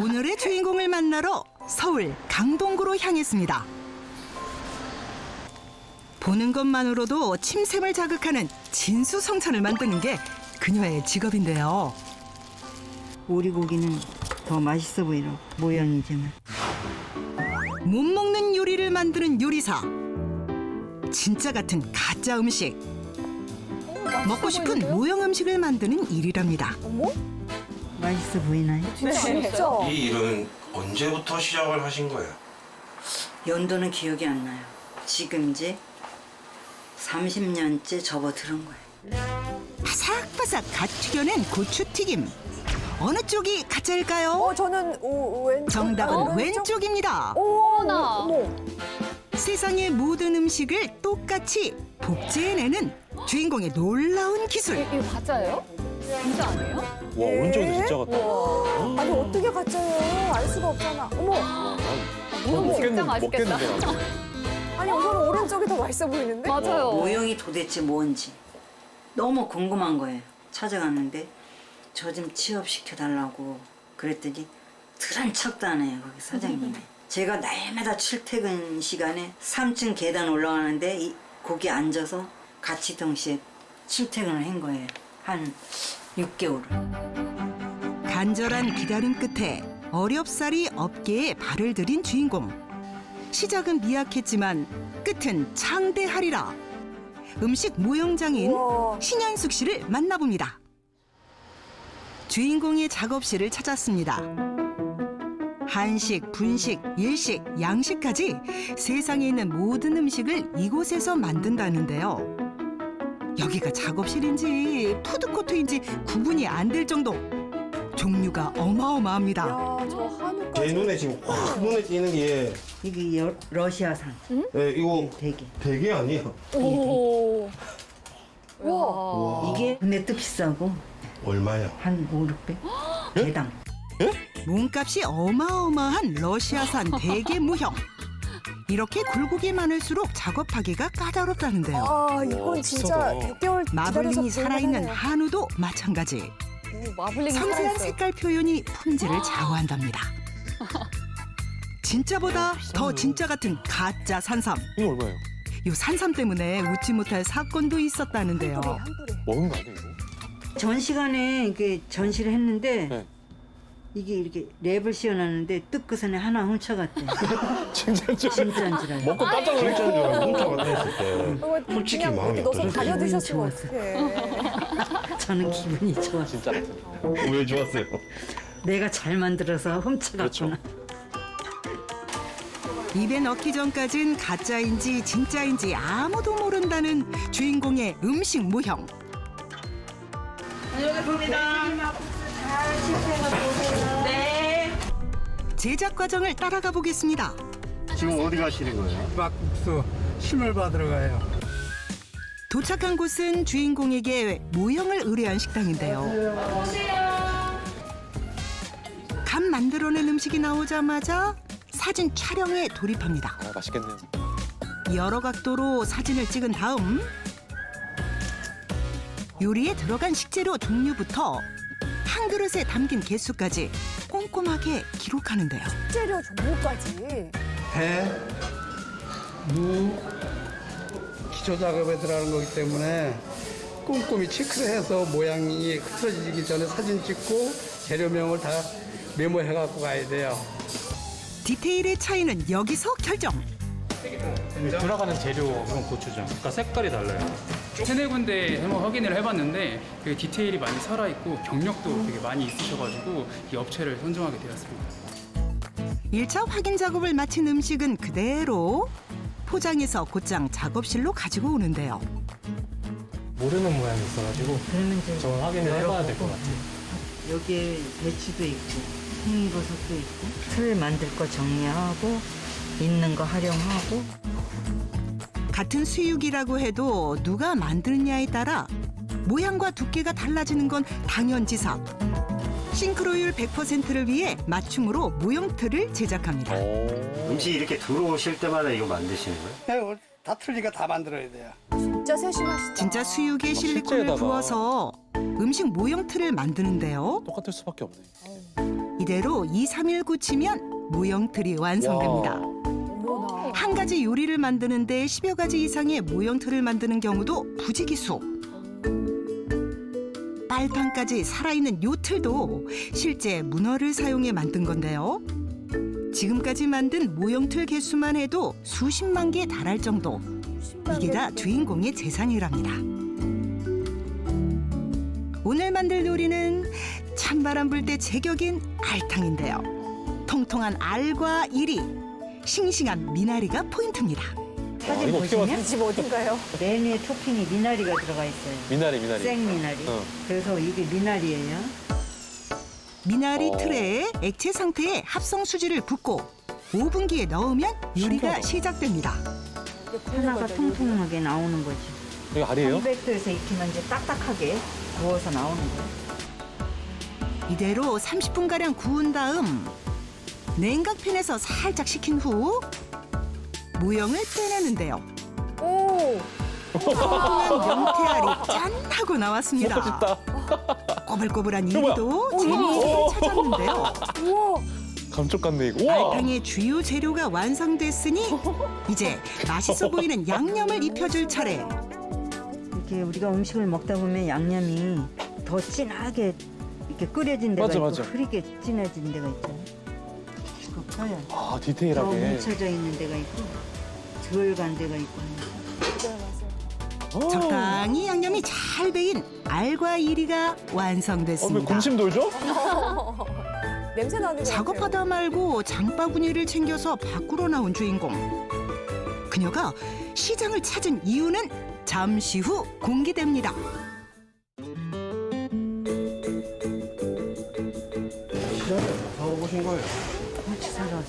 오늘의 주인공을 만나러 서울 강동구로 향했습니다. 보는 것만으로도 침샘을 자극하는 진수성찬을 만드는 게 그녀의 직업인데요. 오리고기는 더 맛있어 보이는 모양이지만 못 먹는 요리를 만드는 요리사. 진짜 같은 가짜 음식. 먹고 싶은 모형 음식을 만드는 일이랍니다. 맛있어 보이나요? 진짜. 이 일은 언제부터 시작을 하신 거예요? 연도는 기억이 안 나요. 지금 이제 30년째 접어들은 거예요. 바삭바삭 갓 튀겨낸 고추튀김. 어느 쪽이 가짜일까요? 어, 저는 오, 왼쪽. 정답은 어, 왼쪽입니다. 오, 어머나. 어머. 세상의 모든 음식을 똑같이 복제해내는 주인공의 놀라운 기술. 이거 가짜예요? 진짜 아니에요? 와 오른쪽도 진짜 같다. 우와. 아니, 어떻게 가짜예요? 알 수가 없잖아. 어머. 너무 진짜 먹겠는- 맛있겠다. 먹겠는데 나도. 아니, 우선 오른쪽이 더 맛있어 보이는데? 맞아요. 모형이 도대체 뭔지 너무 궁금한 거예요. 찾아갔는데 저 좀 취업시켜 달라고 그랬더니 들은 척도 안 해요 거기 사장님이. 제가 날마다 출퇴근 시간에 3층 계단 올라가는데 이, 거기 앉아서 같이 동시에 출퇴근을 한 거예요. 한 6개월을. 간절한 기다림 끝에 어렵사리 업계에 발을 들인 주인공. 시작은 미약했지만 끝은 창대하리라. 음식 모형장인. 신현숙 씨를 만나봅니다. 주인공의 작업실을 찾았습니다. 한식, 분식, 일식, 양식까지 세상에 있는 모든 음식을 이곳에서 만든다는데요. 여기가 작업실인지 푸드코트인지 구분이 안 될 정도. 종류가 어마어마합니다. 야, 저 한우까지. 제 눈에 지금 확 눈에 띄는 게 이게 여- 러시아산 예, 이거 대게. 대게 아니에요? 오. 와. 이게 근데 또 비싸고 얼마요? 한 5, 600 개당. 몸값이 어마어마한 러시아산 대게 무형. 이렇게 굴곡이 많을수록 작업하기가 까다롭다는데요. 아, 이건 와, 진짜 비싸다. 6개월 마블링이 살아있는. 한우도 마찬가지. 오, 마블링이 섬세한 살아있어요. 색깔 표현이 품질을 좌우한답니다. 진짜보다 더 진짜 같은 가짜 산삼. 이거 얼마예요? 요 산삼 때문에 웃지 못할 사건도 있었다는데요. 한 뿌리. 먹은 거 아니에요? 이거? 전 시간에 이게 전시를 했는데 네. 이게 이렇게 랩을 씌워놨는데 뜻끝에 하나 훔쳐갔대. 진짜 좀 진짜인 줄 알고. 먹고 깜짝 알고 훔쳐갔다 했을 때 솔직히 그냥 마음이 넣어서 어떠세요? 가려 드셨으면 기분이 어떡해. 저는 기분이 좋았어. 진짜 같은. 왜 좋았어요? 내가 잘 만들어서 훔쳐갔구나. 입에 넣기 전까진 가짜인지 진짜인지 아무도 모른다는 주인공의 음식 모형. 제작 과정을 따라가 보겠습니다. 지금 어디 가시는 거예요? 막국수 심을 받으러 가요. 도착한 곳은 주인공에게 모형을 의뢰한 식당인데요. 간 만들어낸 음식이 나오자마자 사진 촬영에 돌입합니다. 아 맛있겠네요. 여러 각도로 사진을 찍은 다음 요리에 들어간 식재료 종류부터 한 그릇에 담긴 개수까지 꼼꼼하게 기록하는데요. 재료 종류까지. 배, 무, 기초 작업에 들어가는 거기 때문에 꼼꼼히 체크를 해서 모양이 흐트러지기 전에 사진 찍고 재료명을 다 메모해 갖고 가야 돼요. 디테일의 차이는 여기서 결정. 들어가는 재료는 고추장. 그러니까 색깔이 달라요. 세네 군데 한번 확인을 해봤는데 그 디테일이 많이 살아있고 경력도 되게 많이 있으셔가지고 이 업체를 선정하게 되었습니다. 일차 확인 작업을 마친 음식은 그대로 포장해서 곧장 작업실로 가지고 오는데요. 모르는 모양이 있어가지고 그러면 이제 저건 확인을 해봐야 될 것 같아요. 여기에 배추도 있고 팽이버섯도 있고 틀 만들 거 정리하고 있는 거 활용하고 같은 수육이라고 해도 누가 만드느냐에 따라 모양과 두께가 달라지는 건 당연지사. 싱크로율 100%를 위해 맞춤으로 모형틀을 제작합니다. 음식 이렇게 들어오실 때마다 이거 만드시는 거예요? 네, 다 틀리가 다 만들어야 돼요. 진짜 세심하시다. 진짜 수육에 아, 실리콘을 실제에다가. 부어서 음식 모형 틀을 만드는데요. 똑같을 수밖에 없네. 이대로 2, 3일 굳히면 모형 틀이 완성됩니다. 어머나. 한 가지 요리를 만드는데 10여 가지 이상의 모형 틀을 만드는 경우도 부지기수. 빨판까지 살아있는 요 틀도 실제 문어를 사용해 만든 건데요. 지금까지 만든 모형 틀 개수만 해도 수십만 개에 달할 정도. 이게 다 주인공의 재산이랍니다. 오늘 만들 요리는 찬바람 불 때 제격인 알탕인데요. 통통한 알과 이리, 싱싱한 미나리가 포인트입니다. 사진 이거 어떻게 보시면 이집 어딘가요? 메뉴에 토핑이 미나리가 들어가 있어요. 미나리 미나리. 생 미나리. 어. 그래서 이게 미나리예요. 미나리 어. 틀에 액체 상태의 합성 수지를 붓고 오븐기에 넣으면 요리가 신기하다. 시작됩니다. 하나가 통통하게 나오는 거지. 이거 알이에요? 300도에서 익히면 이제 딱딱하게 구워서 나오는 거예요. 이대로 30분가량 구운 다음 냉각팬에서 살짝 식힌 후 모형을 빼내는데요. 오. 통통한 명태알이 짠 하고 나왔습니다. 꼬불꼬불한? 이리도 재미있게 찾았는데요. 우와. 감쪽 같네 이거. 우와. 알탕의 주요 재료가 완성됐으니 이제 맛있어 보이는 양념을 입혀줄 차례. 이렇게 우리가 음식을 먹다 보면 양념이 더 진하게 이렇게 끓여진 데가 맞아, 있고 맞아. 흐리게 진해진 데가 있잖아요. 그거 커요. 아더 디테일하게. 뭉쳐져 있는 데가 있고 덜간 데가 있고 맞아요. 어. 적당히 양념이 잘 배인 알과 이리가 어, 왜 완성됐습니다. 군침 돌죠? 냄새 나는 거. 작업하다 말고 장바구니를 챙겨서 밖으로 나온 주인공. 그녀가 시장을 찾은 이유는 잠시 후 공개됩니다. 사고 보신 거예요? 고추 사러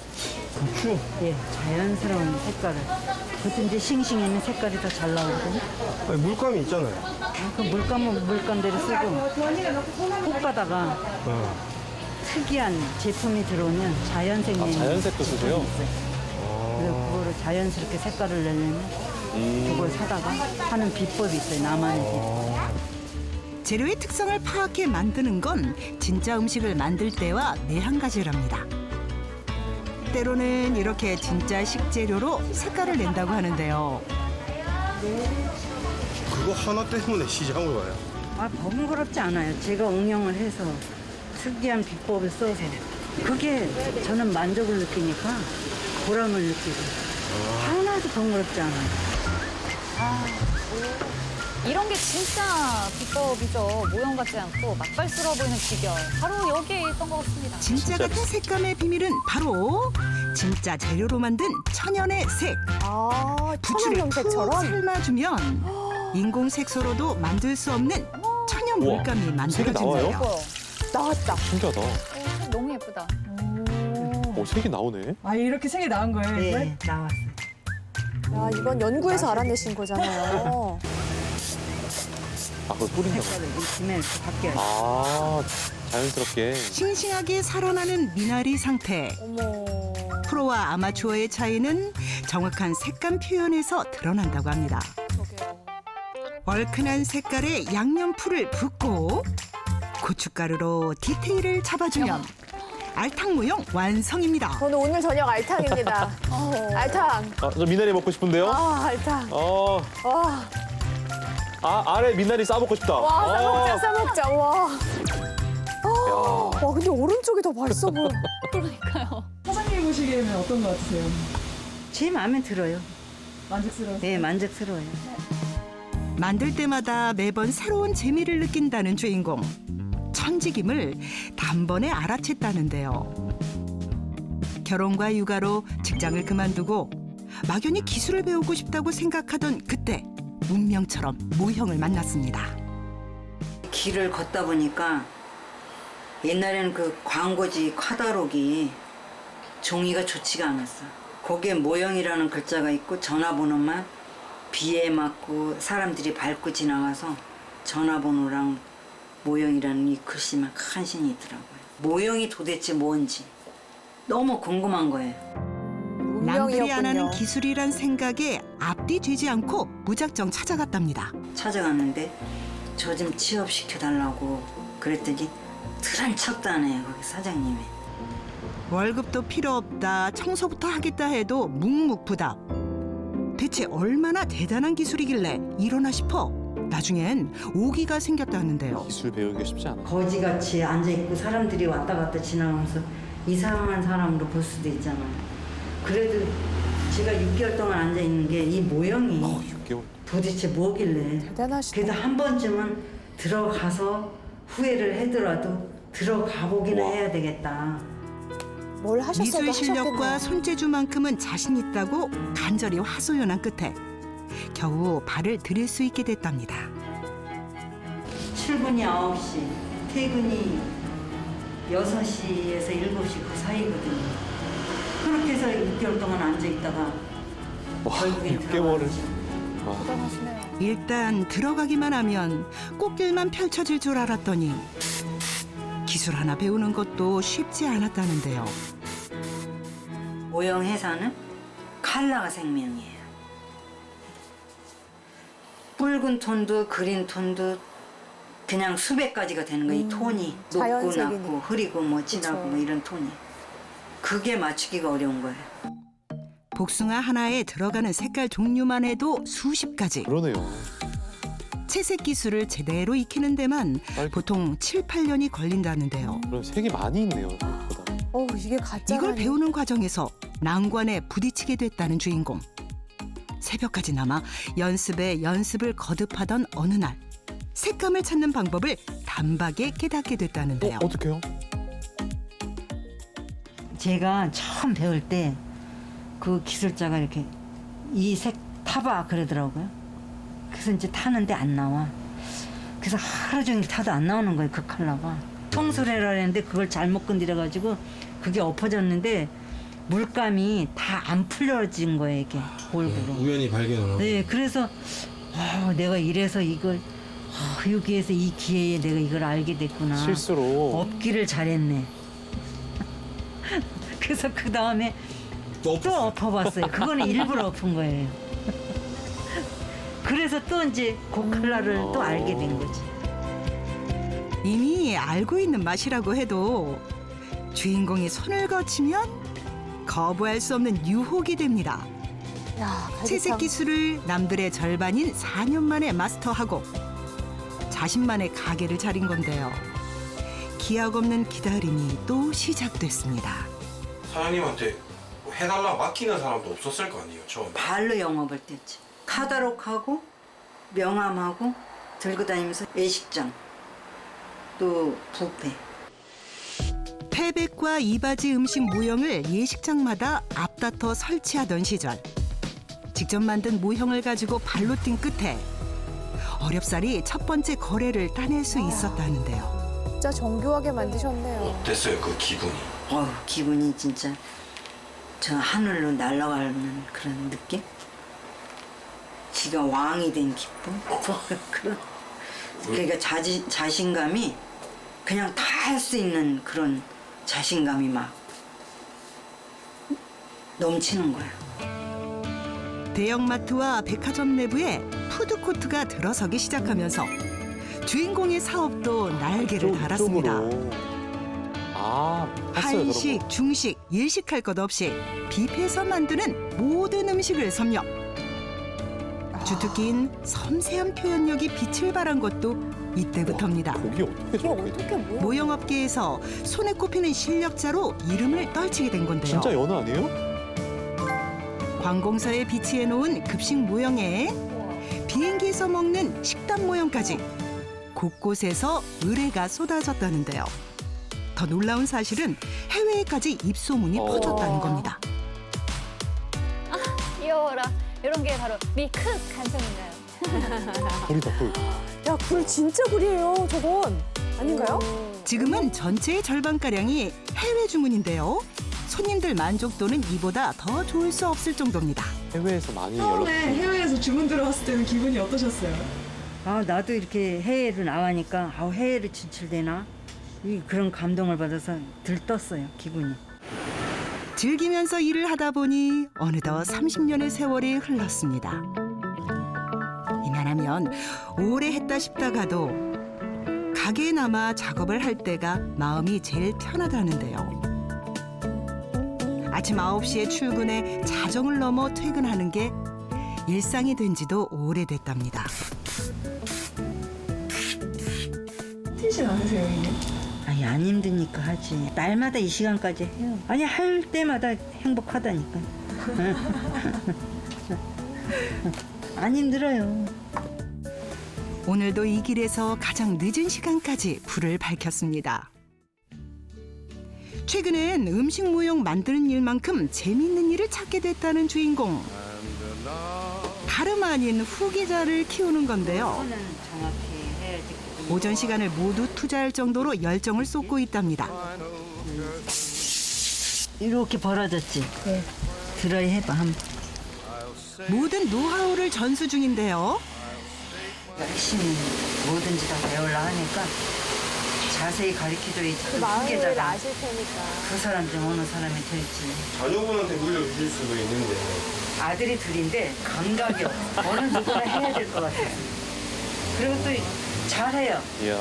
고추? 예, 자연스러운 색깔을. 보통 이제 싱싱해는 색깔이 더 잘 나오거든요. 아니, 물감이 있잖아요. 그 물감은 물감대로 쓰고 볶아다가 어. 특이한 제품이 들어오면 자연색 아, 내는 자연색도 쓰세요? 그래서 그거를 자연스럽게 색깔을 내려면 음. 그걸 사다가 하는 비법이 있어요. 나만의 비법. 재료의 특성을 파악해 만드는 건 진짜 음식을 만들 때와 네한 가지랍니다. 때로는 이렇게 진짜 식재료로 색깔을 낸다고 하는데요. 그거 하나 때문에 시장을 와요. 아, 번거롭지 않아요. 제가 응용을 해서 특이한 비법을 써서 그게 저는 만족을 느끼니까 보람을 느끼고 하나도 번거롭지 않아요. 이런 게 진짜 비법이죠. 모형 같지 않고 맛깔스러워 보이는 비결. 바로 여기에 있던 것 같습니다. 진짜 같은 색감의 비밀은 바로 진짜 재료로 만든 천연의 색. 아, 부추를 푹 천연염색처럼? 삶아주면 인공 색소로도 만들 수 없는 천연 우와, 물감이 색이 나와요? 만들어진대요. 나왔다. 신기하다. 어, 너무 예쁘다. 오 색이 나오네. 아 이렇게 색이 나온 거예요? 네, 나왔어요. 야, 이건 연구에서 알아내신 거잖아요. 아 그걸 뿌린다고. 색깔을 익히면 이렇게 바뀌어요. 아 자연스럽게. 싱싱하게 살아나는 미나리 상태. 어머. 프로와 아마추어의 차이는 정확한 색감 표현에서 드러난다고 합니다. 얼큰한 색깔의 양념풀을 붓고 고춧가루로 디테일을 잡아주면 알탕 모형 완성입니다. 저는 오늘 저녁 알탕입니다. 알탕. 아 저 미나리 먹고 싶은데요. 아, 알탕. 어. 와, 아 아래 미나리 싸 먹고 싶다. 와, 싸먹자, 아. 싸먹자, 와. 아, 와, 근데 오른쪽이 더 맛있어 보여. 사장님 보시기에는 어떤 거 같으세요? 제 마음에 들어요. 만족스러워? 네, 만족스러워요. 만들 때마다 매번 새로운 재미를 느낀다는 주인공. 천지김을 단번에 알아챘다는데요. 결혼과 육아로 직장을 그만두고 막연히 기술을 배우고 싶다고 생각하던 그때 운명처럼 모형을 만났습니다. 길을 걷다 보니까 옛날에는 그 광고지 카다록이 종이가 좋지가 않았어. 거기에 모형이라는 글자가 있고 전화번호만 비에 맞고 사람들이 밟고 지나가서 전화번호랑 모형이라는 이 글씨만 간신히 있더라고요. 모형이 도대체 뭔지 너무 궁금한 거예요. 남들이 안 하는. 기술이란 생각에 앞뒤 되지 않고 무작정 찾아갔답니다. 찾아갔는데 저 좀 취업시켜 달라고 그랬더니 드란 척도 안 해요 거기 사장님이 월급도 필요 없다, 청소부터 하겠다 해도 묵묵부답. 대체 얼마나 대단한 기술이길래 이러나 싶어 나중엔 오기가 생겼다는데요. 기술 배우기가 쉽지 않아. 거지같이 앉아있고 사람들이 왔다 갔다 지나가면서 이상한 사람으로 볼 수도 있잖아요 그래도 제가 6개월 동안 앉아 있는 게 이 모형이 어, 6개월. 도대체 뭐길래 대단하시다. 그래도 한 번쯤은 들어가서 후회를 하더라도 들어가 보기는 우와. 해야 되겠다 뭘 하셨어도 미술 실력과. 손재주만큼은 자신 있다고 간절히 하소연한 끝에 겨우 발을 들일 수 있게 됐답니다. 출근이 9시, 퇴근이 6시에서 7시 그 사이거든요. 그렇게 해서 6개월 동안 앉아 있다가 와, 결국엔 6개월을. 대단하시네요. 일단 들어가기만 하면 꽃길만 펼쳐질 줄 알았더니 기술 하나 배우는 것도 쉽지 않았다는데요. 모형 회사는 칼라가 생명이에요. 붉은 톤도 그린 톤도 그냥 수백 가지가 되는 거예요. 이 톤이 높고. 낮고 흐리고 뭐 진하고 그쵸. 뭐 이런 톤이. 그게 맞추기가 어려운 거예요. 복숭아 하나에 들어가는 색깔 종류만 해도 수십 가지. 그러네요. 채색 기술을 제대로 익히는 데만 빨리- 보통 7, 8년이 걸린다는데요. 그럼 색이 많이 있네요. 생각보다. 어 이게 가짜. 이걸 배우는 과정에서 난관에 부딪히게 됐다는 주인공. 새벽까지 남아 연습에 연습을 거듭하던 어느 날 색감을 찾는 방법을 단박에 깨닫게 됐다는데요. 어, 어떡해요? 제가 처음 배울 때 그 기술자가 이렇게 이 색 타봐 그러더라고요. 그래서 이제 타는데 안 나와. 그래서 하루 종일 타도 안 나오는 거예요 그 컬러가. 청소를 해라 했는데 그걸 잘못 건드려가지고 그게 엎어졌는데 물감이 다 안 풀려진 거예요 이게 골고루. 우연히 발견을 하고. 네, 그래서 아, 내가 이래서 이걸 아, 여기에서 이 기회에 내가 이걸 알게 됐구나. 실수로. 엎기를 잘했네. 그래서 그 다음에 또 또 엎어봤어요. 그거는 일부러 엎은 거예요. 그래서 또 이제 그 컬러를 또 알게 된 거지. 이미 알고 있는 맛이라고 해도 주인공이 손을 거치면 거부할 수 없는 유혹이 됩니다. 야, 채색. 기술을 남들의 절반인 4년 만에 마스터하고 자신만의 가게를 차린 건데요. 기약 없는 기다림이 또 시작됐습니다. 사장님한테 뭐 해달라 맡기는 사람도 없었을 거 아니에요 처음에. 발로 영업을 했지. 카다록하고 명함하고 들고 다니면서 외식장 또 부페 태백과 이바지 음식 모형을 예식장마다 앞다퉈 설치하던 시절 직접 만든 모형을 가지고 발로 뛴 끝에 어렵사리 첫 번째 거래를 따낼 수 있었다는데요. 진짜 정교하게 만드셨네요. 어땠어요 그 기분이? 어우 기분이 진짜 저 하늘로 날아가는 그런 느낌? 지가 왕이 된 기쁨? 그런 그러니까 자지, 자신감이 그냥 다 할 수 있는 그런 자신감이 막 넘치는 거야. 대형마트와 백화점 내부에 푸드코트가 들어서기 시작하면서 주인공의 사업도 날개를 달았습니다. 이쪽으로. 아, 봤어요, 한식, 거. 중식, 일식할 것 없이 뷔페에서 만드는 모든 음식을 섭렵. 주특기인 섬세한 표현력이 빛을 발한 것도 이때부터입니다. 고기 어떻게 저렇게. 어떻게 뭐야? 모형업계에서 손에 꼽히는 실력자로 이름을 떨치게 된 건데요. 진짜 연어 아니에요? 관공서에 비치해 놓은 급식 모형에 비행기에서 먹는 식단 모형까지 곳곳에서 의뢰가 쏟아졌다는데요. 더 놀라운 사실은 해외에까지 입소문이 어. 퍼졌다는 겁니다. 귀여워라. 이런 게 바로 미크 간성인가요? 굴이다, 굴. 야, 굴 진짜 굴이에요. 저건 아닌가요? 지금은 전체의 절반가량이 해외 주문인데요. 손님들 만족도는 이보다 더 좋을 수 없을 정도입니다. 해외에서 많이 연락. 처음에 해외에서 주문 들어왔을 때는 기분이 어떠셨어요? 아 나도 이렇게 해외로 나가니까 아 해외로 진출되나 이 그런 감동을 받아서 들떴어요 기분이. 즐기면서 일을 하다 보니 어느덧 30년의 세월이 흘렀습니다. 이만한 지나면 오래 했다 싶다가도 가게에 남아 작업을 할 때가 마음이 제일 편하다는데요. 아침 9시에 출근해 자정을 넘어 퇴근하는 게 일상이 된 지도 오래됐답니다. 티신 않으세요? 아니 안 힘드니까 하지. 날마다 이 시간까지 해요. 아니 할 때마다 행복하다니까. 안 힘들어요. 오늘도 이 길에서 가장 늦은 시간까지 불을 밝혔습니다. 최근엔 음식 모형 만드는 일만큼 재미있는 일을 찾게 됐다는 주인공. 다름 아닌 후계자를 키우는 건데요. 정확히. 오전 시간을 모두 투자할 정도로 열정을 쏟고 있답니다. 이렇게 벌어졌지. 네. 드라이 해봐 한번. 모든 노하우를 전수 중인데요. 열심히 뭐든지 다 배우려 하니까 자세히 가르쳐줘야지. 그 마음을 후계자가 아실 테니까. 그 사람 중 어느 사람이 될지. 자녀분한테 물려주실 수도 있는데 아들이 둘인데 감각이 없어. 어느 누구나 해야 될 것 같아요. 그리고 또 잘해요. 이야.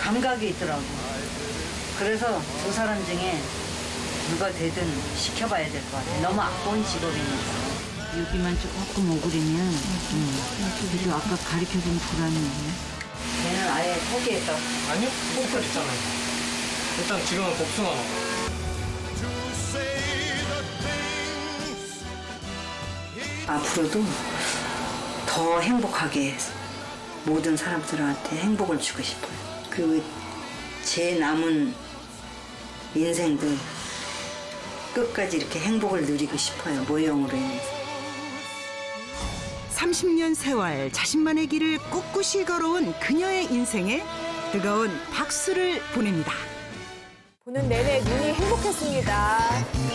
감각이 있더라고. 그래서 두 사람 중에 누가 되든 시켜봐야 될 것 같아. 너무 아까운 직업이니까. 여기만 조금 오그리면, 응. 그리고 아까 가르쳐준 보람이 있네. 걔는 아예 포기했다고. 아니요, 포크 있잖아요. 일단 지금은 복숭아 먹어. 앞으로도 더 행복하게 모든 사람들한테 행복을 주고 싶어요. 그제 남은 인생도 끝까지 이렇게 행복을 누리고 싶어요. 모형으로 인해서. 30년 세월 자신만의 길을 꿋꿋이 걸어온 그녀의 인생에 뜨거운 박수를 보냅니다. 보는 내내 눈이 행복했습니다.